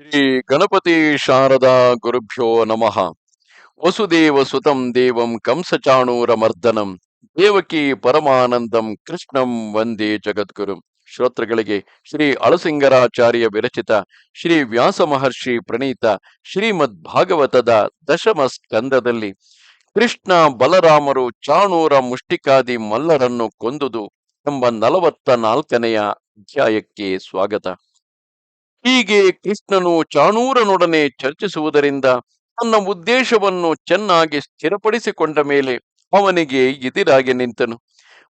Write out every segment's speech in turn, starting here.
ಶ್ರೀ ಗಣಪತಿ ಶಾರದಾ ಗುರುಭ್ಯೋ ನಮಃ. ವಸುದೇವ ಸುತಂ ದೇವಂ ಕಂಸಚಾಣೂರ ಮರ್ದನಂ ದೇವಕಿ ಪರಮಾನಂದಂ ಕೃಷ್ಣಂ ವಂದೇ ಜಗದ್ಗುರು. ಶ್ರೋತೃಗಳಿಗೆ ಶ್ರೀ ಅಳಸಿಂಗರಾಚಾರ್ಯ ವಿರಚಿತ ಶ್ರೀ ವ್ಯಾಸ ಮಹರ್ಷಿ ಪ್ರಣೀತ ಶ್ರೀಮದ್ ಭಾಗವತದ ದಶಮ ಸ್ಕಂದದಲ್ಲಿ ಕೃಷ್ಣ ಬಲರಾಮರು ಚಾಣೂರ ಮುಷ್ಟಿಕಾದಿ ಮಲ್ಲರನ್ನು ಕೊಂದುದು ಎಂಬ ನಲವತ್ತ ನಾಲ್ಕನೆಯ ಅಧ್ಯಾಯಕ್ಕೆ ಸ್ವಾಗತ. ಹೀಗೆ ಕೃಷ್ಣನು ಚಾಣೂರನೊಡನೆ ಚರ್ಚಿಸುವುದರಿಂದ ತನ್ನ ಉದ್ದೇಶವನ್ನು ಚೆನ್ನಾಗಿ ಸ್ಥಿರಪಡಿಸಿಕೊಂಡ ಮೇಲೆ ಅವನಿಗೆ ಎದಿರಾಗಿ ನಿಂತನು.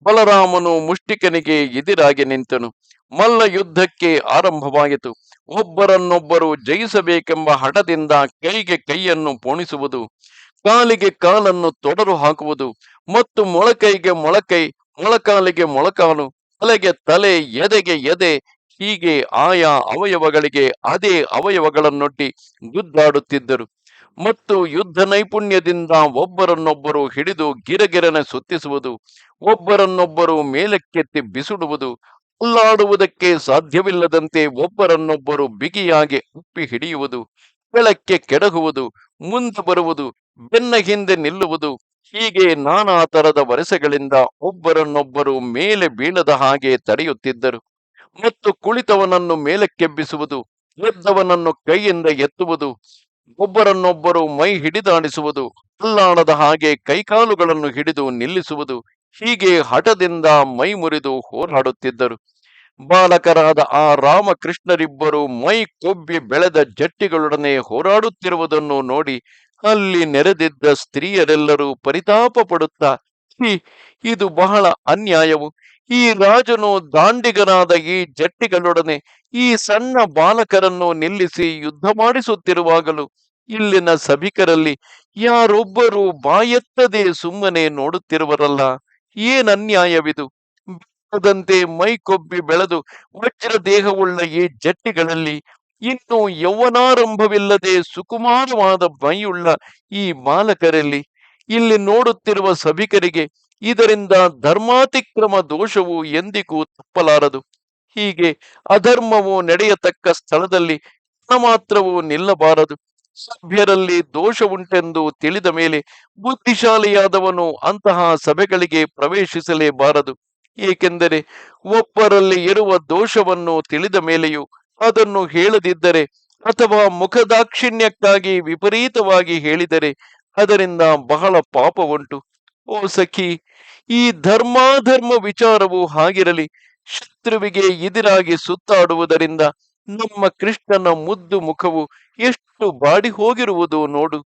ಬಲರಾಮನು ಮುಷ್ಟಿಕನಿಗೆ ಎದಿರಾಗಿ ನಿಂತನು. ಮಲ್ಲ ಯುದ್ಧಕ್ಕೆ ಆರಂಭವಾಯಿತು. ಒಬ್ಬರನ್ನೊಬ್ಬರು ಜಯಿಸಬೇಕೆಂಬ ಹಠದಿಂದ ಕೈಗೆ ಕೈಯನ್ನು ಪೋಣಿಸುವುದು, ಕಾಲಿಗೆ ಕಾಲನ್ನು ತೊಡರು ಹಾಕುವುದು ಮತ್ತು ಮೊಳಕೈಗೆ ಮೊಳಕೈ, ಮೊಳಕಾಲಿಗೆ ಮೊಳಕಾಲು, ತಲೆಗೆ ತಲೆ, ಎದೆಗೆ ಎದೆ ಹೀಗೆ ಆಯಾ ಅವಯವಗಳಿಗೆ ಅದೇ ಅವಯವಗಳನ್ನೊಟ್ಟಿ ಗುದ್ದಾಡುತ್ತಿದ್ದರು ಮತ್ತು ಯುದ್ಧ ನೈಪುಣ್ಯದಿಂದ ಒಬ್ಬರನ್ನೊಬ್ಬರು ಹಿಡಿದು ಗಿರಗಿರನೆ ಸುತ್ತಿಸುವುದು, ಒಬ್ಬರನ್ನೊಬ್ಬರು ಮೇಲಕ್ಕೆತ್ತಿ ಬಿಸುಡುವುದು ಅಲ್ಲಾಡುವುದಕ್ಕೆ ಸಾಧ್ಯವಿಲ್ಲದಂತೆ ಒಬ್ಬರನ್ನೊಬ್ಬರು ಬಿಗಿಯಾಗಿ ಉಪ್ಪಿ ಹಿಡಿಯುವುದು ಕೆಳಕ್ಕೆ ಕೆಡಗುವುದು ಮುಂದೆ ಬರುವುದು, ಬೆನ್ನ ಹಿಂದೆ ನಿಲ್ಲುವುದು, ಹೀಗೆ ನಾನಾ ತರದ ವರಸೆಗಳಿಂದ ಒಬ್ಬರನ್ನೊಬ್ಬರು ಮೇಲೆ ಬೀಳದ ಹಾಗೆ ತಡೆಯುತ್ತಿದ್ದರು. ಮತ್ತು ಕುಳಿತವನನ್ನು ಮೇಲಕ್ಕೆಬ್ಬಿಸುವುದು ಎದ್ದವನನ್ನು ಕೈಯಿಂದ ಎತ್ತುವುದು, ಒಬ್ಬರನ್ನೊಬ್ಬರು ಮೈ ಹಿಡಿದಾಡಿಸುವುದು ಅಲ್ಲಾಡದ ಹಾಗೆ ಕೈಕಾಲುಗಳನ್ನು ಹಿಡಿದು ನಿಲ್ಲಿಸುವುದು, ಹೀಗೆ ಹಠದಿಂದ ಮೈ ಮುರಿದು ಹೋರಾಡುತ್ತಿದ್ದರು. ಬಾಲಕರಾದ ಆ ರಾಮಕೃಷ್ಣರಿಬ್ಬರು ಮೈ ಕೊಬ್ಬಿ ಬೆಳೆದ ಜಟ್ಟಿಗಳೊಡನೆ ಹೋರಾಡುತ್ತಿರುವುದನ್ನು ನೋಡಿ ಅಲ್ಲಿ ನೆರೆದಿದ್ದ ಸ್ತ್ರೀಯರೆಲ್ಲರೂ ಪರಿತಾಪ ಪಡುತ್ತಾ "ಛೀ, ಇದು ಬಹಳ ಅನ್ಯಾಯವು. ಈ ರಾಜನು ದಾಂಡಿಗರಾದ ಈ ಜಟ್ಟಿಗಳೊಡನೆ ಈ ಸಣ್ಣ ಬಾಲಕರನ್ನು ನಿಲ್ಲಿಸಿ ಯುದ್ಧ ಮಾಡಿಸುತ್ತಿರುವಾಗಲೂ ಇಲ್ಲಿನ ಸಭಿಕರಲ್ಲಿ ಯಾರೊಬ್ಬರು ಬಾಯೆತ್ತದೆ ಸುಮ್ಮನೆ ನೋಡುತ್ತಿರುವರಲ್ಲ. ಏನ್ ಅನ್ಯಾಯವಿದು? ಮೈ ಕೊಬ್ಬಿ ಬೆಳೆದು ವಜ್ರ ದೇಹವುಳ್ಳ ಈ ಜಟ್ಟಿಗಳಲ್ಲಿ ಇನ್ನು ಯೌವನಾರಂಭವಿಲ್ಲದೆ ಸುಕುಮಾರವಾದ ಮೈಯುಳ್ಳ ಈ ಬಾಲಕರಲ್ಲಿ? ಇಲ್ಲಿ ನೋಡುತ್ತಿರುವ ಸಭಿಕರಿಗೆ ಇದರಿಂದ ಧರ್ಮಾತಿಕ್ರಮ ದೋಷವು ಎಂದಿಗೂ ತಪ್ಪಲಾರದು. ಹೀಗೆ ಅಧರ್ಮವು ನಡೆಯತಕ್ಕ ಸ್ಥಳದಲ್ಲಿ ಮಾತ್ರವೂ ನಿಲ್ಲಬಾರದು. ಸಭ್ಯರಲ್ಲಿ ದೋಷ ಉಂಟೆಂದು ತಿಳಿದ ಮೇಲೆ ಬುದ್ಧಿಶಾಲಿಯಾದವನು ಅಂತಹ ಸಭೆಗಳಿಗೆ ಪ್ರವೇಶಿಸಲೇಬಾರದು. ಏಕೆಂದರೆ ಒಬ್ಬರಲ್ಲಿ ಇರುವ ದೋಷವನ್ನು ತಿಳಿದ ಮೇಲೆಯೂ ಅದನ್ನು ಹೇಳದಿದ್ದರೆ ಅಥವಾ ಮುಖದಾಕ್ಷಿಣ್ಯಕ್ಕಾಗಿ ವಿಪರೀತವಾಗಿ ಹೇಳಿದರೆ ಅದರಿಂದ ಬಹಳ ಪಾಪ ಉಂಟು. ಓ ಸಖಿ, ಈ ಧರ್ಮಾಧರ್ಮ ವಿಚಾರವು ಹಾಗಿರಲಿ. ಶತ್ರುವಿಗೆ ಎದಿರಾಗಿ ಸುತ್ತಾಡುವುದರಿಂದ ನಮ್ಮ ಕೃಷ್ಣನ ಮುದ್ದು ಮುಖವು ಎಷ್ಟು ಬಾಡಿ ಹೋಗಿರುವುದು ನೋಡು.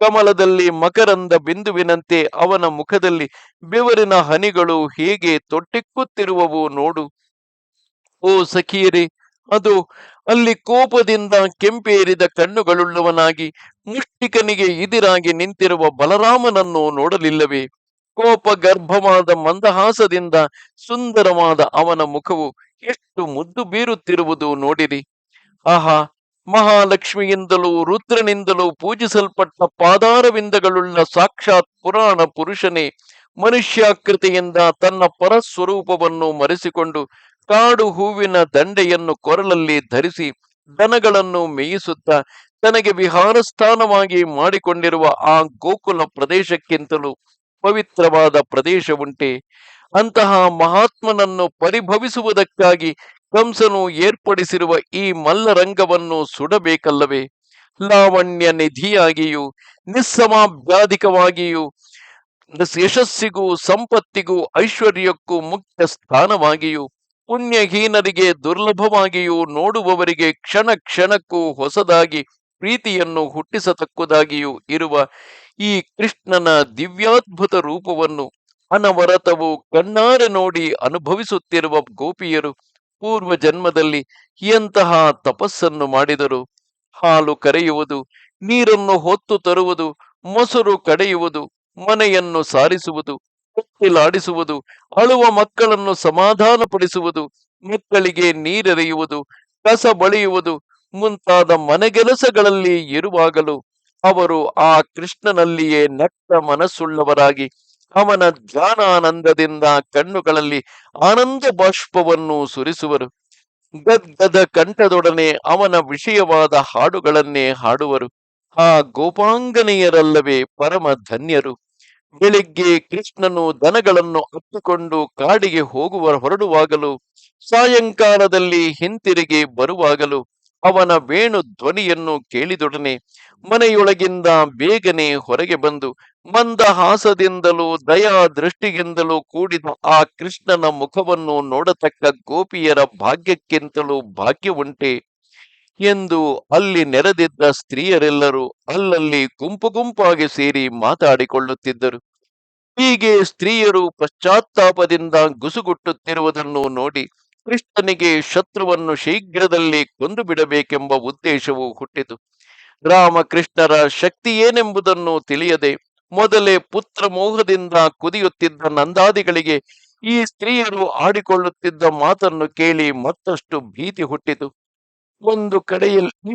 ಕಮಲದಲ್ಲಿ ಮಕರಂದ ಬಿಂದುವಿನಂತೆ ಅವನ ಮುಖದಲ್ಲಿ ಬೆವರಿನ ಹನಿಗಳು ಹೇಗೆ ತೊಟ್ಟಿಕ್ಕುತ್ತಿರುವವು ನೋಡು. ಓ ಸಖಿಯರೇ, ಅದು ಅಲ್ಲಿ ಕೋಪದಿಂದ ಕೆಂಪೇರಿದ ಕಣ್ಣುಗಳುಳ್ಳವನಾಗಿ ಮುಷ್ಟಿಕನಿಗೆ ಇದಿರಾಗಿ ನಿಂತಿರುವ ಬಲರಾಮನನ್ನು ನೋಡಲಿಲ್ಲವೇ? ಕೋಪ ಗರ್ಭವಾದ ಮಂದಹಾಸದಿಂದ ಸುಂದರವಾದ ಅವನ ಮುಖವು ಎಷ್ಟು ಮುದ್ದು ಬೀರುತ್ತಿರುವುದು ನೋಡಿರಿ. ಆಹಾ, ಮಹಾಲಕ್ಷ್ಮಿಯಿಂದಲೂ ರುದ್ರನಿಂದಲೂ ಪೂಜಿಸಲ್ಪಟ್ಟ ಪಾದಾರವಿಂದಗಳುಳ್ಳ ಸಾಕ್ಷಾತ್ ಪುರಾಣ ಪುರುಷನೇ ಮನುಷ್ಯಾಕೃತಿಯಿಂದ ತನ್ನ ಪರಸ್ವರೂಪವನ್ನು ಮರೆಸಿಕೊಂಡು ಕಾಡು ಹೂವಿನ ದಂಡೆಯನ್ನು ಕೊರಳಲ್ಲಿ ಧರಿಸಿ ದನಗಳನ್ನು ಮೇಯಿಸುತ್ತಾ ತನಗೆ ವಿಹಾರ ಸ್ಥಾನವಾಗಿ ಮಾಡಿಕೊಂಡಿರುವ ಆ ಗೋಕುಲ ಪ್ರದೇಶಕ್ಕಿಂತಲೂ ಪವಿತ್ರವಾದ ಪ್ರದೇಶವುಂಟೆ ಅಂತಹ ಮಹಾತ್ಮನನ್ನು ಪರಿಭವಿಸುವುದಕ್ಕಾಗಿ ಕಂಸನು ಏರ್ಪಡಿಸಿರುವ ಈ ಮಲ್ಲರಂಗವನ್ನು ಸುಡಬೇಕಲ್ಲವೇ? ಲಾವಣ್ಯ ನಿಧಿಯಾಗಿಯೂ ನಿಸ್ಸಮಾಭ್ಯಾಧಿಕವಾಗಿಯೂ ಯಶಸ್ಸಿಗೂ ಸಂಪತ್ತಿಗೂ ಐಶ್ವರ್ಯಕ್ಕೂ ಮುಖ್ಯ ಸ್ಥಾನವಾಗಿಯೂ ಪುಣ್ಯಹೀನರಿಗೆ ದುರ್ಲಭವಾಗಿಯೂ ನೋಡುವವರಿಗೆ ಕ್ಷಣ ಕ್ಷಣಕ್ಕೂ ಹೊಸದಾಗಿ ಪ್ರೀತಿಯನ್ನು ಹುಟ್ಟಿಸತಕ್ಕುದಾಗಿಯೂ ಇರುವ ಈ ಕೃಷ್ಣನ ದಿವ್ಯಾದ್ಭುತ ರೂಪವನ್ನು ಅನವರತವು ಕಣ್ಣಾರೆ ನೋಡಿ ಅನುಭವಿಸುತ್ತಿರುವ ಗೋಪಿಯರು ಪೂರ್ವ ಜನ್ಮದಲ್ಲಿ ಎಂತಹ ತಪಸ್ಸನ್ನು ಮಾಡಿದರು. ಹಾಲು ಕರೆಯುವುದು, ನೀರನ್ನು ಹೊತ್ತು ತರುವುದು, ಮೊಸರು ಕಡೆಯುವುದು, ಮನೆಯನ್ನು ಸಾರಿಸುವುದು ಕೊಟ್ಟಿಲಾಡಿಸುವುದು ಅಳುವ ಮಕ್ಕಳನ್ನು ಸಮಾಧಾನಪಡಿಸುವುದು, ಮಕ್ಕಳಿಗೆ ನೀರೆರೆಯುವುದು, ಕಸ ಬಳಿಯುವುದು, ಮುಂತಾದ ಮನೆಗೆಲಸಗಳಲ್ಲಿ ಇರುವಾಗಲೂ ಅವರು ಆ ಕೃಷ್ಣನಲ್ಲಿಯೇ ನಟ್ಟ ಮನಸ್ಸುಳ್ಳವರಾಗಿ ಅವನ ಧ್ಯಾನಾನಂದದಿಂದ ಕಣ್ಣುಗಳಲ್ಲಿ ಆನಂದ ಬಾಷ್ಪವನ್ನು ಸುರಿಸುವರು. ಗದ್ಗದ ಕಂಠದೊಡನೆ ಅವನ ವಿಷಯವಾದ ಹಾಡುಗಳನ್ನೇ ಹಾಡುವರು. ಆ ಗೋಪಾಂಗನೆಯರಲ್ಲವೇ ಪರಮ ಧನ್ಯರು. ಬೆಳಿಗ್ಗೆ ಕೃಷ್ಣನು ದನಗಳನ್ನು ಹತ್ತಿಕೊಂಡು ಕಾಡಿಗೆ ಹೋಗುವ ಹೊರಡುವಾಗಲೂ, ಸಾಯಂಕಾಲದಲ್ಲಿ ಹಿಂತಿರುಗಿ ಬರುವಾಗಲೂ ಅವನ ವೇಣು ಧ್ವನಿಯನ್ನು ಕೇಳಿದೊಡನೆ ಮನೆಯೊಳಗಿಂದ ಬೇಗನೆ ಹೊರಗೆ ಬಂದು ಮಂದಹಾಸದಿಂದಲೂ ದಯಾ ದೃಷ್ಟಿಯಿಂದಲೂ ಕೂಡಿದ ಆ ಕೃಷ್ಣನ ಮುಖವನ್ನು ನೋಡತಕ್ಕ ಗೋಪಿಯರ ಭಾಗ್ಯಕ್ಕಿಂತಲೂ ಭಾಗ್ಯವುಂಟೆ. ಎಂದು ಅಲ್ಲಿ ನೆರೆದಿದ್ದ ಸ್ತ್ರೀಯರೆಲ್ಲರೂ ಅಲ್ಲಲ್ಲಿ ಗುಂಪು ಗುಂಪಾಗಿ ಸೇರಿ ಮಾತಾಡಿಕೊಳ್ಳುತ್ತಿದ್ದರು. ಹೀಗೆ ಸ್ತ್ರೀಯರು ಪಶ್ಚಾತ್ತಾಪದಿಂದ ಗುಸುಗುಟ್ಟುತ್ತಿರುವುದನ್ನು ನೋಡಿ ಕೃಷ್ಣನಿಗೆ ಶತ್ರುವನ್ನು ಶೀಘ್ರದಲ್ಲಿ ಕೊಂದು ಬಿಡಬೇಕೆಂಬ ಉದ್ದೇಶವು ಹುಟ್ಟಿತು. ರಾಮಕೃಷ್ಣರ ಶಕ್ತಿ ಏನೆಂಬುದನ್ನು ತಿಳಿಯದೆ ಮೊದಲೇ ಪುತ್ರ ಮೋಹದಿಂದ ಕುದಿಯುತ್ತಿದ್ದ ನಂದಾದಿಗಳಿಗೆ ಈ ಸ್ತ್ರೀಯರು ಆಡಿಕೊಳ್ಳುತ್ತಿದ್ದ ಮಾತನ್ನು ಕೇಳಿ ಮತ್ತಷ್ಟು ಭೀತಿ ಹುಟ್ಟಿತು. ಒಂದು ಕಡೆಯಲ್ಲಿ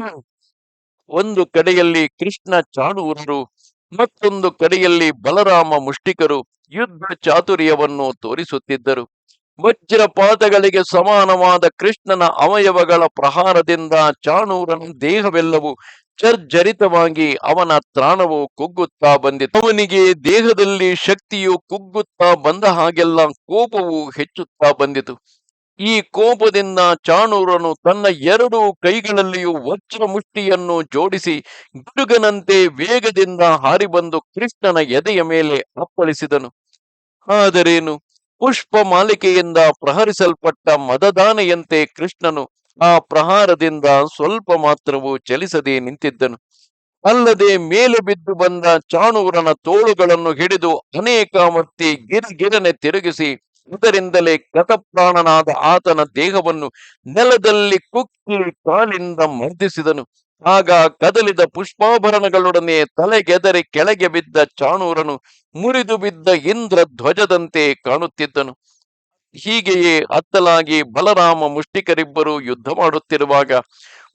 ಒಂದು ಕಡೆಯಲ್ಲಿ ಕೃಷ್ಣ ಚಾಣೂರರು, ಮತ್ತೊಂದು ಕಡೆಯಲ್ಲಿ ಬಲರಾಮ ಮುಷ್ಟಿಕರು ಯುದ್ಧ ಚಾತುರ್ಯವನ್ನು ತೋರಿಸುತ್ತಿದ್ದರು. ವಜ್ರಪಾದಗಳಿಗೆ ಸಮಾನವಾದ ಕೃಷ್ಣನ ಅವಯವಗಳ ಪ್ರಹಾರದಿಂದ ಚಾಣೂರನ ದೇಹವೆಲ್ಲವೂ ಚರ್ಜರಿತವಾಗಿ ಅವನ ತ್ರಾಣವು ಕುಗ್ಗುತ್ತಾ ಬಂದಿತು ಅವನಿಗೆ ದೇಹದಲ್ಲಿ ಶಕ್ತಿಯು ಕುಗ್ಗುತ್ತಾ ಬಂದ ಹಾಗೆಲ್ಲ ಕೋಪವು ಹೆಚ್ಚುತ್ತಾ ಬಂದಿತು. ಈ ಕೋಪದಿಂದ ಚಾಣೂರನು ತನ್ನ ಎರಡು ಕೈಗಳಲ್ಲಿಯೂ ವಜ್ರ ಮುಷ್ಟಿಯನ್ನು ಜೋಡಿಸಿ ಗಿಡುಗನಂತೆ ವೇಗದಿಂದ ಹಾರಿಬಂದು ಕೃಷ್ಣನ ಎದೆಯ ಮೇಲೆ ಅಪ್ಪಳಿಸಿದನು. ಆದರೇನು? ಪುಷ್ಪ ಮಾಲಿಕೆಯಿಂದ ಪ್ರಹರಿಸಲ್ಪಟ್ಟ ಮದದಾನೆಯಂತೆ ಕೃಷ್ಣನು ಆ ಪ್ರಹಾರದಿಂದ ಸ್ವಲ್ಪ ಮಾತ್ರವೂ ಚಲಿಸದೆ ನಿಂತಿದ್ದನು. ಅಲ್ಲದೆ ಮೇಲೆ ಬಿದ್ದು ಬಂದ ಚಾಣೂರನ ತೋಳುಗಳನ್ನು ಹಿಡಿದು ಅನೇಕ ಮತ್ತೆ ಗಿರಿಗಿರನೆ ತಿರುಗಿಸಿ ಇದರಿಂದಲೇ ಗತಪ್ರಾಣನಾದ ಆತನ ದೇಹವನ್ನು ನೆಲದಲ್ಲಿ ಕುಕ್ಕಿ ಕಾಲಿಂದ ಮರ್ದಿಸಿದನು. ಆಗ ಕದಲಿದ ಪುಷ್ಪಾಭರಣಗಳೊಡನೆ ತಲೆಗೆದರಿ ಕೆಳಗೆ ಬಿದ್ದ ಚಾಣೂರನು ಮುರಿದು ಬಿದ್ದ ಇಂದ್ರ ಧ್ವಜದಂತೆ ಕಾಣುತ್ತಿದ್ದನು. ಹೀಗೆಯೇ ಅತ್ತಲಾಗಿ ಬಲರಾಮ ಮುಷ್ಟಿಕರಿಬ್ಬರು ಯುದ್ಧ ಮಾಡುತ್ತಿರುವಾಗ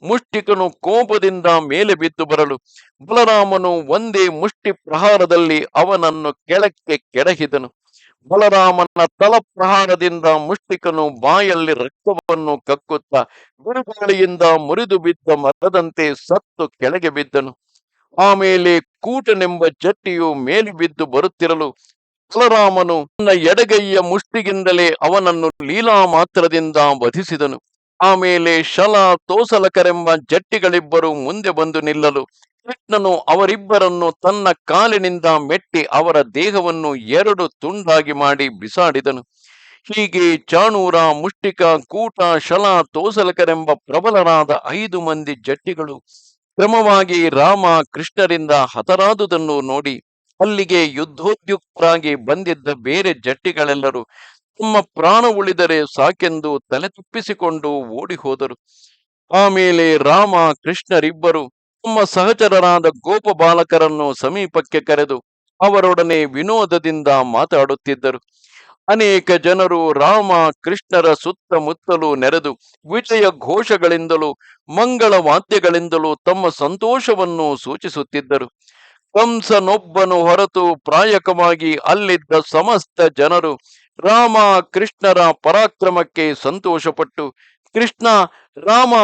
ಮುಷ್ಟಿಕನು ಕೋಪದಿಂದ ಮೇಲೆ ಬಿದ್ದು ಬರಲು ಬಲರಾಮನು ಒಂದೇ ಮುಷ್ಟಿ ಪ್ರಹಾರದಲ್ಲಿ ಅವನನ್ನು ಕೆಳಕ್ಕೆ ಕೆಡಹಿದನು. ಬಲರಾಮನ ತಲ ಪ್ರಹಾರದಿಂದ ಮುಷ್ಟಿಕನು ಬಾಯಲ್ಲಿ ರಕ್ತವನ್ನು ಕಕ್ಕುತ್ತಾ ಬಿರುಗಾಳಿಯಿಂದ ಮುರಿದು ಬಿದ್ದ ಮರದಂತೆ ಸತ್ತು ಕೆಳಗೆ ಬಿದ್ದನು. ಆಮೇಲೆ ಕೂಟನೆಂಬ ಜಟ್ಟಿಯು ಮೇಲೆ ಬಿದ್ದು ಬರುತ್ತಿರಲು ಬಲರಾಮನು ತನ್ನ ಎಡಗೈಯ ಮುಷ್ಟಿಗಿಂದಲೇ ಅವನನ್ನು ಲೀಲಾ ಮಾತ್ರದಿಂದ ವಧಿಸಿದನು. ಆಮೇಲೆ ಶಲ ತೋಸಲಕರೆಂಬ ಜಟ್ಟಿಗಳಿಬ್ಬರು ಮುಂದೆ ಬಂದು ನಿಲ್ಲಲು ಕೃಷ್ಣನು ಅವರಿಬ್ಬರನ್ನು ತನ್ನ ಕಾಲಿನಿಂದ ಮೆಟ್ಟಿ ಅವರ ದೇಹವನ್ನು ಎರಡು ತುಂಡಾಗಿ ಮಾಡಿ ಬಿಸಾಡಿದನು. ಹೀಗೆ ಚಾಣೂರ, ಮುಷ್ಟಿಕ, ಕೂಟ, ಶಲ, ತೋಸಲಕರೆಂಬ ಪ್ರಬಲರಾದ ಐದು ಮಂದಿ ಜಟ್ಟಿಗಳು ಕ್ರಮವಾಗಿ ರಾಮ ಕೃಷ್ಣರಿಂದ ಹತರಾದುದನ್ನು ನೋಡಿ ಅಲ್ಲಿಗೆ ಯುದ್ಧೋದ್ಯುಕ್ತರಾಗಿ ಬಂದಿದ್ದ ಬೇರೆ ಜಟ್ಟಿಗಳೆಲ್ಲರೂ ತಮ್ಮ ಪ್ರಾಣ ಉಳಿದರೆ ಸಾಕೆಂದು ತಲೆ ತಪ್ಪಿಸಿಕೊಂಡು ಓಡಿ ಹೋದರು ಆಮೇಲೆ ರಾಮ ಕೃಷ್ಣರಿಬ್ಬರು ತಮ್ಮ ಸಹಚರರಾದ ಗೋಪ ಬಾಲಕರನ್ನು ಸಮೀಪಕ್ಕೆ ಕರೆದು ಅವರೊಡನೆ ವಿನೋದದಿಂದ ಮಾತಾಡುತ್ತಿದ್ದರು. ಅನೇಕ ಜನರು ರಾಮ ಕೃಷ್ಣರ ಸುತ್ತಮುತ್ತಲೂ ನೆರೆದು ವಿಜಯ ಘೋಷಗಳಿಂದಲೂ ಮಂಗಳ ವಾದ್ಯಗಳಿಂದಲೂ ತಮ್ಮ ಸಂತೋಷವನ್ನು ಸೂಚಿಸುತ್ತಿದ್ದರು. ಕಂಸನೊಬ್ಬನು ಹೊರತು ಪ್ರಾಯಕವಾಗಿ ಅಲ್ಲಿದ್ದ ಸಮಸ್ತ ಜನರು ರಾಮ ಕೃಷ್ಣರ ಪರಾಕ್ರಮಕ್ಕೆ ಸಂತೋಷಪಟ್ಟು, ಕೃಷ್ಣ, ರಾಮ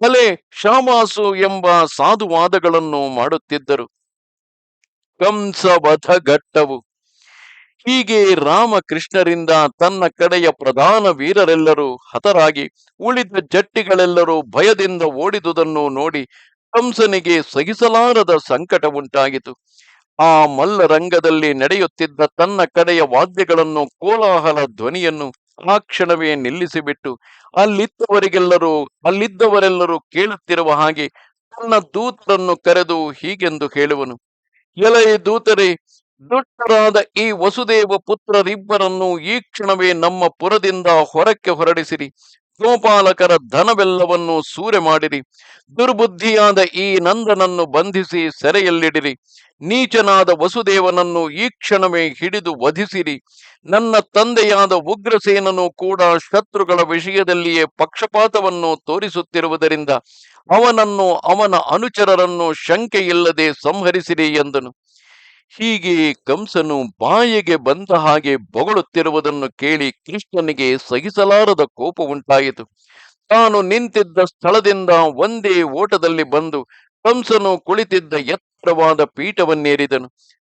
ಬಲೆ ಶಾಮಾಸು ಎಂಬ ಸಾಧುವಾದಗಳನ್ನು ಮಾಡುತ್ತಿದ್ದರು. ಕಂಸವಧ ಘಟ್ಟವು ಹೀಗೆ ರಾಮಕೃಷ್ಣರಿಂದ ತನ್ನ ಕಡೆಯ ಪ್ರಧಾನ ವೀರರೆಲ್ಲರೂ ಹತರಾಗಿ ಉಳಿದ ಜಟ್ಟಿಗಳೆಲ್ಲರೂ ಭಯದಿಂದ ಓಡಿದುದನ್ನು ನೋಡಿ ಕಂಸನಿಗೆ ಸಹಿಸಲಾರದ ಸಂಕಟ ಉಂಟಾಗಿತು ಆ ಮಲ್ಲರಂಗದಲ್ಲಿ ನಡೆಯುತ್ತಿದ್ದ ತನ್ನ ಕಡೆಯ ವಾದ್ಯಗಳನ್ನು ಕೋಲಾಹಲ ಧ್ವನಿಯನ್ನು ಆ ಕ್ಷಣವೇ ನಿಲ್ಲಿಸಿಬಿಟ್ಟು ಅಲ್ಲಿದ್ದವರಿಗೆಲ್ಲರೂ, ಅಲ್ಲಿದ್ದವರೆಲ್ಲರೂ ಕೇಳುತ್ತಿರುವ ಹಾಗೆ ತನ್ನ ದೂತರನ್ನು ಕರೆದು ಹೀಗೆಂದು ಹೇಳುವನು, ಎಲೈ ದೂತರೇ, ದುಷ್ಟರಾದ ಈ ವಸುದೇವ ಪುತ್ರರಿಬ್ಬರನ್ನು ಈ ಕ್ಷಣವೇ ನಮ್ಮ ಪುರದಿಂದ ಹೊರಕ್ಕೆ ಹೊರಡಿಸಿರಿ. ಗೋಪಾಲಕರ ಧನವೆಲ್ಲವನ್ನು ಸೂರೆ ಮಾಡಿರಿ. ದುರ್ಬುದ್ಧಿಯಾದ ಈ ನಂದನನ್ನು ಬಂಧಿಸಿ ಸೆರೆಯಲ್ಲಿಡಿರಿ. ನೀಚನಾದ ವಸುದೇವನನ್ನು ಈ ಕ್ಷಣವೇ ಹಿಡಿದು ವಧಿಸಿರಿ. ನನ್ನ ತಂದೆಯಾದ ಉಗ್ರಸೇನನು ಕೂಡ ಶತ್ರುಗಳ ವಿಷಯದಲ್ಲಿಯೇ ಪಕ್ಷಪಾತವನ್ನು ತೋರಿಸುತ್ತಿರುವುದರಿಂದ ಅವನನ್ನು ಅವನ ಅನುಚರರನ್ನು ಶಂಕೆಯಿಲ್ಲದೆ ಸಂಹರಿಸಿರಿ ಎಂದನು. ಹೀಗೆ ಕಂಸನು ಬಾಯಿಗೆ ಬಂದ ಹಾಗೆ ಬೊಗಳುತ್ತಿರುವುದನ್ನು ಕೇಳಿ ಕೃಷ್ಣನಿಗೆ ಸಹಿಸಲಾರದ ಕೋಪ ಉಂಟಾಯಿತು. ತಾನು ನಿಂತಿದ್ದ ಸ್ಥಳದಿಂದ ಒಂದೇ ಓಟದಲ್ಲಿ ಬಂದು ಕಂಸನು ಕುಳಿತಿದ್ದ ಎತ್ತರವಾದ ಪೀಠವನ್ನೇರಿದನು.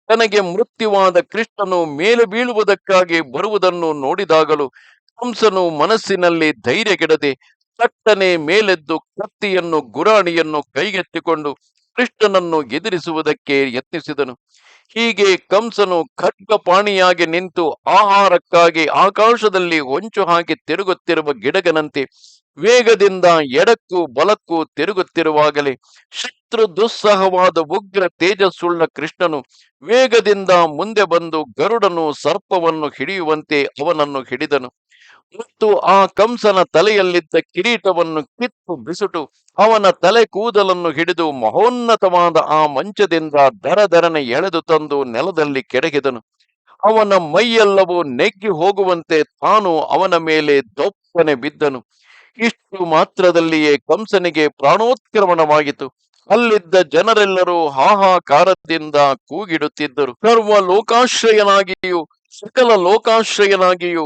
ತನಗೆ ಮೃತ್ಯುವಾದ ಕೃಷ್ಣನು ಮೇಲೆ ಬೀಳುವುದಕ್ಕಾಗಿ ಬರುವುದನ್ನು ನೋಡಿದಾಗಲೂ ಕಂಸನು ಮನಸ್ಸಿನಲ್ಲಿ ಧೈರ್ಯಗೆಡದೆ ತಟ್ಟನೆ ಮೇಲೆದ್ದು ಕತ್ತಿಯನ್ನು ಗುರಾಣಿಯನ್ನು ಕೈಗೆತ್ತಿಕೊಂಡು ಕೃಷ್ಣನನ್ನು ಎದುರಿಸುವುದಕ್ಕೆ ಯತ್ನಿಸಿದನು. ಹೀಗೆ ಕಂಸನು ಖಡ್ಗಪಾಣಿಯಾಗಿ ನಿಂತು ಆಹಾರಕ್ಕಾಗಿ ಆಕಾಶದಲ್ಲಿ ಹೊಂಚು ಹಾಕಿ ತಿರುಗುತ್ತಿರುವ ಗಿಡಗನಂತೆ ವೇಗದಿಂದ ಎಡಕ್ಕೂ ಬಲಕ್ಕೂ ತಿರುಗುತ್ತಿರುವಾಗಲೇ ಶತ್ರು ದುಸ್ಸಹವಾದ ಉಗ್ರ ತೇಜಸ್ಸುಳ್ಳ ಕೃಷ್ಣನು ವೇಗದಿಂದ ಮುಂದೆ ಬಂದು ಗರುಡನು ಸರ್ಪವನ್ನು ಹಿಡಿಯುವಂತೆ ಅವನನ್ನು ಹಿಡಿದನು. ಮತ್ತು ಆ ಕಂಸನ ತಲೆಯಲ್ಲಿದ್ದ ಕಿರೀಟವನ್ನು ಕಿತ್ತು ಬಿಸುಟು, ಅವನ ತಲೆ ಕೂದಲನ್ನು ಹಿಡಿದು ಮಹೋನ್ನತವಾದ ಆ ಮಂಚದಿಂದ ದರ ದರನೆ ಎಳೆದು ತಂದು ನೆಲದಲ್ಲಿ ಕೆಡಗಿದನು. ಅವನ ಮೈಯೆಲ್ಲವೂ ನೆಗ್ಗಿ ಹೋಗುವಂತೆ ತಾನು ಅವನ ಮೇಲೆ ದೊಪ್ಪನೆ ಬಿದ್ದನು. ಇಷ್ಟು ಮಾತ್ರದಲ್ಲಿಯೇ ಕಂಸನಿಗೆ ಪ್ರಾಣೋತ್ಕ್ರಮಣವಾಯಿತು ಅಲ್ಲಿದ್ದ ಜನರೆಲ್ಲರೂ ಹಾಹಾಕಾರದಿಂದ ಕೂಗಿಡುತ್ತಿದ್ದರು. ಸರ್ವ ಲೋಕಾಶ್ರಯನಾಗಿಯೂ ಸಕಲ ಲೋಕಾಶ್ರಯನಾಗಿಯೂ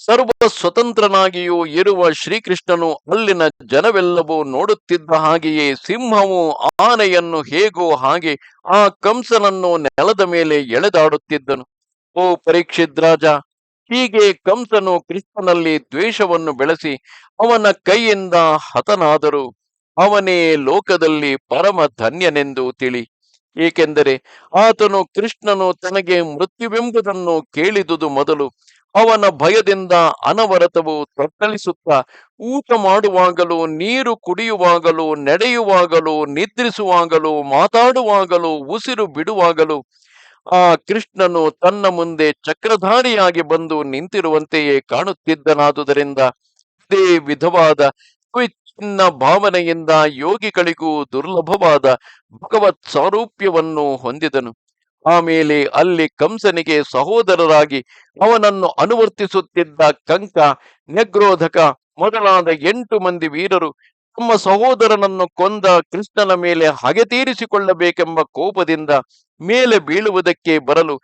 ಸರ್ವ ಸ್ವತಂತ್ರನಾಗಿಯೂ ಇರುವ ಶ್ರೀಕೃಷ್ಣನು ಅಲ್ಲಿನ ಜನವೆಲ್ಲವೂ ನೋಡುತ್ತಿದ್ದ ಹಾಗೆಯೇ ಸಿಂಹವು ಆನೆಯನ್ನು ಹೇಗೋ ಹಾಗೆ ಆ ಕಂಸನನ್ನು ನೆಲದ ಮೇಲೆ ಎಳೆದಾಡುತ್ತಿದ್ದನು. ಓ ಪರೀಕ್ಷಿತ್ ರಾಜ ಹೀಗೆ ಕಂಸನು ಕೃಷ್ಣನಲ್ಲಿ ದ್ವೇಷವನ್ನು ಬೆಳೆಸಿ ಅವನ ಕೈಯಿಂದ ಹತನಾದರು. ಅವನೇ ಲೋಕದಲ್ಲಿ ಪರಮ ಧನ್ಯನೆಂದು ತಿಳಿ. ಏಕೆಂದರೆ ಆತನು ಕೃಷ್ಣನು ತನಗೆ ಮೃತ್ಯುವೆಂಬುದನ್ನು ಕೇಳಿದುದು ಮೊದಲು. ಅವನ ಭಯದಿಂದ ಅನವರತವು ತತ್ತಳಿಸುತ್ತಾ ಊಟ ಮಾಡುವಾಗಲೂ, ನೀರು ಕುಡಿಯುವಾಗಲೂ, ನಡೆಯುವಾಗಲೂ, ನಿದ್ರಿಸುವಾಗಲೂ, ಮಾತಾಡುವಾಗಲೂ, ಉಸಿರು ಬಿಡುವಾಗಲೂ, ಆ ಕೃಷ್ಣನು ತನ್ನ ಮುಂದೆ ಚಕ್ರಧಾರಿಯಾಗಿ ಬಂದು ನಿಂತಿರುವಂತೆಯೇ ಕಾಣುತ್ತಿದ್ದನಾದುದರಿಂದ ಅದೇ ವಿಧವಾದ ವಿಚ್ಛಿನ್ನ ಭಾವನೆಯಿಂದ ಯೋಗಿಗಳಿಗೂ ದುರ್ಲಭವಾದ ಭಗವತ್ ಸಾರೂಪ್ಯವನ್ನು ಹೊಂದಿದನು. ಆಮೇಲೆ ಅಲ್ಲಿ ಕಂಸನಿಗೆ ಸಹೋದರರಾಗಿ ಅವನನ್ನು ಅನುವರ್ತಿಸುತ್ತಿದ್ದ ಕಂಕ ನೆಗ್ರೋಧಕ ಮೊದಲಾದ ಎಂಟು ಮಂದಿ ವೀರರು ತಮ್ಮ ಸಹೋದರನನ್ನು ಕೊಂದ ಕೃಷ್ಣನ ಮೇಲೆ ಹಗೆ ತೀರಿಸಿಕೊಳ್ಳಬೇಕೆಂಬ ಕೋಪದಿಂದ ಮೇಲೆ ಬೀಳುವುದಕ್ಕೆ ಬರಲು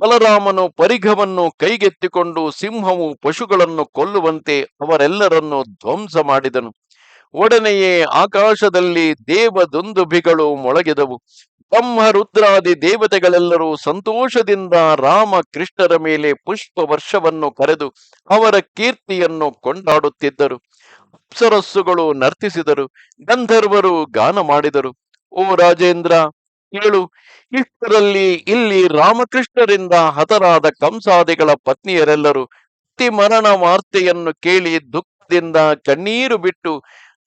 ಬಲರಾಮನು ಪರಿಘವನ್ನು ಕೈಗೆತ್ತಿಕೊಂಡು ಸಿಂಹವು ಪಶುಗಳನ್ನು ಕೊಲ್ಲುವಂತೆ ಅವರೆಲ್ಲರನ್ನು ಧ್ವಂಸ ಮಾಡಿದನು. ಒಡನೆಯೇ ಆಕಾಶದಲ್ಲಿ ದೇವದೊಂದುಬಿಗಳು ಮೊಳಗಿದವು. ಬ್ರಹ್ಮ ರುದ್ರಾದಿ ದೇವತೆಗಳೆಲ್ಲರೂ ಸಂತೋಷದಿಂದ ರಾಮ ಕೃಷ್ಣರ ಮೇಲೆ ಪುಷ್ಪ ವರ್ಷವನ್ನು ಕರೆದು ಅವರ ಕೀರ್ತಿಯನ್ನು ಕೊಂಡಾಡುತ್ತಿದ್ದರು. ಅಪ್ಸರಸ್ಸುಗಳು ನರ್ತಿಸಿದರು, ಗಂಧರ್ವರು ಗಾನ ಮಾಡಿದರು. ಓ ರಾಜೇಂದ್ರ, ಕೇಳು, ಇಷ್ಟರಲ್ಲಿ ಇಲ್ಲಿ ರಾಮಕೃಷ್ಣರಿಂದ ಹತರಾದ ಕಂಸಾದಿಗಳ ಪತ್ನಿಯರೆಲ್ಲರೂ ಅತಿ ಮರಣ ವಾರ್ತೆಯನ್ನು ಕೇಳಿ ದುಃಖದಿಂದ ಕಣ್ಣೀರು ಬಿಟ್ಟು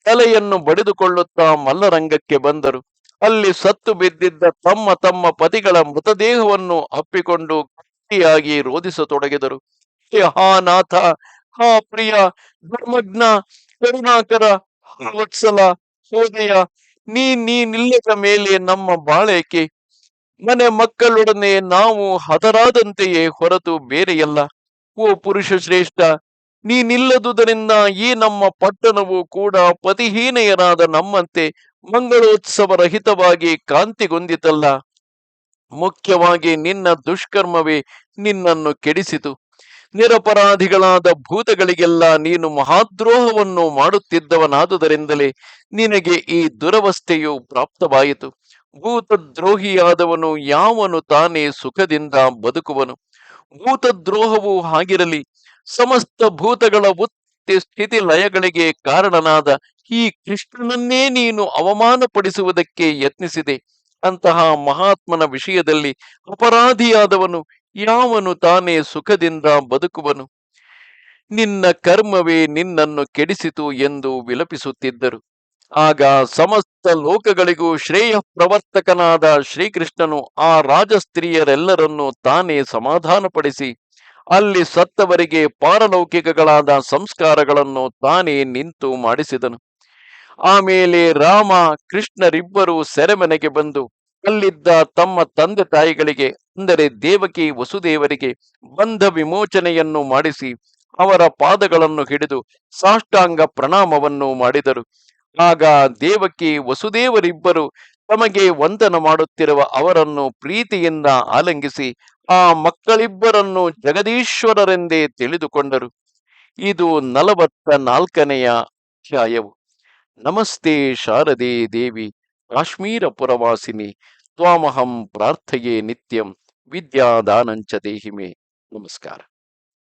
ತಲೆಯನ್ನು ಬಡಿದುಕೊಳ್ಳುತ್ತಾ ಮಲ್ಲರಂಗಕ್ಕೆ ಬಂದರು. ಅಲ್ಲಿ ಸತ್ತು ಬಿದ್ದಿದ್ದ ತಮ್ಮ ತಮ್ಮ ಪತಿಗಳ ಮೃತದೇಹವನ್ನು ಅಪ್ಪಿಕೊಂಡು ಗಟ್ಟಿಯಾಗಿ ರೋಧಿಸತೊಡಗಿದರು. ಹೇ ನಾಥ, ಹಾ ಪ್ರಿಯ, ಧರ್ಮಜ್ಞ, ಕರುಣಾಕರ ವತ್ಸಲ, ಸೋದಯ, ನೀ ನೀನಿಲ್ಲದ ಮೇಲೆ ನಮ್ಮ ಬಾಳೇಕೆ? ಮನೆ ಮಕ್ಕಳೊಡನೆ ನಾವು ಹತರಾದಂತೆಯೇ ಹೊರತು ಬೇರೆಯಲ್ಲ. ಓ ಪುರುಷ ಶ್ರೇಷ್ಠ ನೀನಿಲ್ಲದುದರಿಂದ ಈ ನಮ್ಮ ಪಟ್ಟಣವು ಕೂಡ ಪತಿಹೀನೆಯರಾದ ನಮ್ಮಂತೆ ಮಂಗಳೋತ್ಸವ ರಹಿತವಾಗಿ ಕಾಂತಿಗೊಂದಿತಲ್ಲ ಮುಖ್ಯವಾಗಿ ನಿನ್ನ ದುಷ್ಕರ್ಮವೇ ನಿನ್ನನ್ನು ಕೆಡಿಸಿತು. ನಿರಪರಾಧಿಗಳಾದ ಭೂತಗಳಿಗೆಲ್ಲ ನೀನು ಮಹಾದ್ರೋಹವನ್ನು ಮಾಡುತ್ತಿದ್ದವನಾದುದರಿಂದಲೇ ನಿನಗೆ ಈ ದುರವಸ್ಥೆಯು ಪ್ರಾಪ್ತವಾಯಿತು. ಭೂತದ್ರೋಹಿಯಾದವನು ಯಾವನು ತಾನೇ ಸುಖದಿಂದ ಬದುಕುವನು. ಭೂತದ್ರೋಹವು ಹಾಗಿರಲಿ. ಸಮಸ್ತ ಭೂತಗಳ ಉತ್ಪತ್ತಿ ಸ್ಥಿತಿ ಲಯಗಳಿಗೆ ಕಾರಣನಾದ ಈ ಕೃಷ್ಣನನ್ನೇ ನೀನು ಅವಮಾನಪಡಿಸುವುದಕ್ಕೆ ಯತ್ನಿಸಿದೆ. ಅಂತಹ ಮಹಾತ್ಮನ ವಿಷಯದಲ್ಲಿ ಅಪರಾಧಿಯಾದವನು ಯಾವನು ತಾನೇ ಸುಖದಿಂದ ಬದುಕುವನು? ನಿನ್ನ ಕರ್ಮವೇ ನಿನ್ನನ್ನು ಕೆಡಿಸಿತು ಎಂದು ವಿಲಪಿಸುತ್ತಿದ್ದರು. ಆಗ ಸಮಸ್ತ ಲೋಕಗಳಿಗೂ ಶ್ರೇಯ ಪ್ರವರ್ತಕನಾದ ಶ್ರೀಕೃಷ್ಣನು ಆ ರಾಜಸ್ತ್ರೀಯರೆಲ್ಲರನ್ನೂ ತಾನೇ ಸಮಾಧಾನಪಡಿಸಿ ಅಲ್ಲಿ ಸತ್ತವರಿಗೆ ಪಾರಲೌಕಿಕಗಳಾದ ಸಂಸ್ಕಾರಗಳನ್ನು ತಾನೇ ನಿಂತು ಮಾಡಿಸಿದನು. ಆಮೇಲೆ ರಾಮ ಕೃಷ್ಣರಿಬ್ಬರು ಸೆರೆಮನೆಗೆ ಬಂದು ಅಲ್ಲಿದ್ದ ತಮ್ಮ ತಂದೆ ತಾಯಿಗಳಿಗೆ, ಅಂದರೆ ದೇವಕಿ ವಸುದೇವರಿಗೆ ಬಂಧ ವಿಮೋಚನೆಯನ್ನು ಮಾಡಿಸಿ ಅವರ ಪಾದಗಳನ್ನು ಹಿಡಿದು ಸಾಷ್ಟಾಂಗ ಪ್ರಣಾಮವನ್ನು ಮಾಡಿದರು. ಆಗ ದೇವಕಿ ವಸುದೇವರಿಬ್ಬರು ತಮಗೆ ವಂದನ ಮಾಡುತ್ತಿರುವ ಅವರನ್ನು ಪ್ರೀತಿಯಿಂದ ಆಲಂಗಿಸಿ ಆ ಮಕ್ಕಳಿಬ್ಬರನ್ನು ಜಗದೀಶ್ವರರೆಂದೇ ತಿಳಿದುಕೊಂಡರು. ಇದು ನಲವತ್ತ ನಾಲ್ಕನೆಯ ಅಧ್ಯಾಯವು. ನಮಸ್ತೆ ಶಾರದೆ ದೇವಿ ಕಾಶ್ಮೀರ ಪುರವಾಸಿನಿ ತ್ವಾಮಹಂ ಪ್ರಾರ್ಥಯೇ ನಿತ್ಯಂ, ವಿದ್ಯಾದಾನಂಚ ದೇಹಿಮೆ. ನಮಸ್ಕಾರ.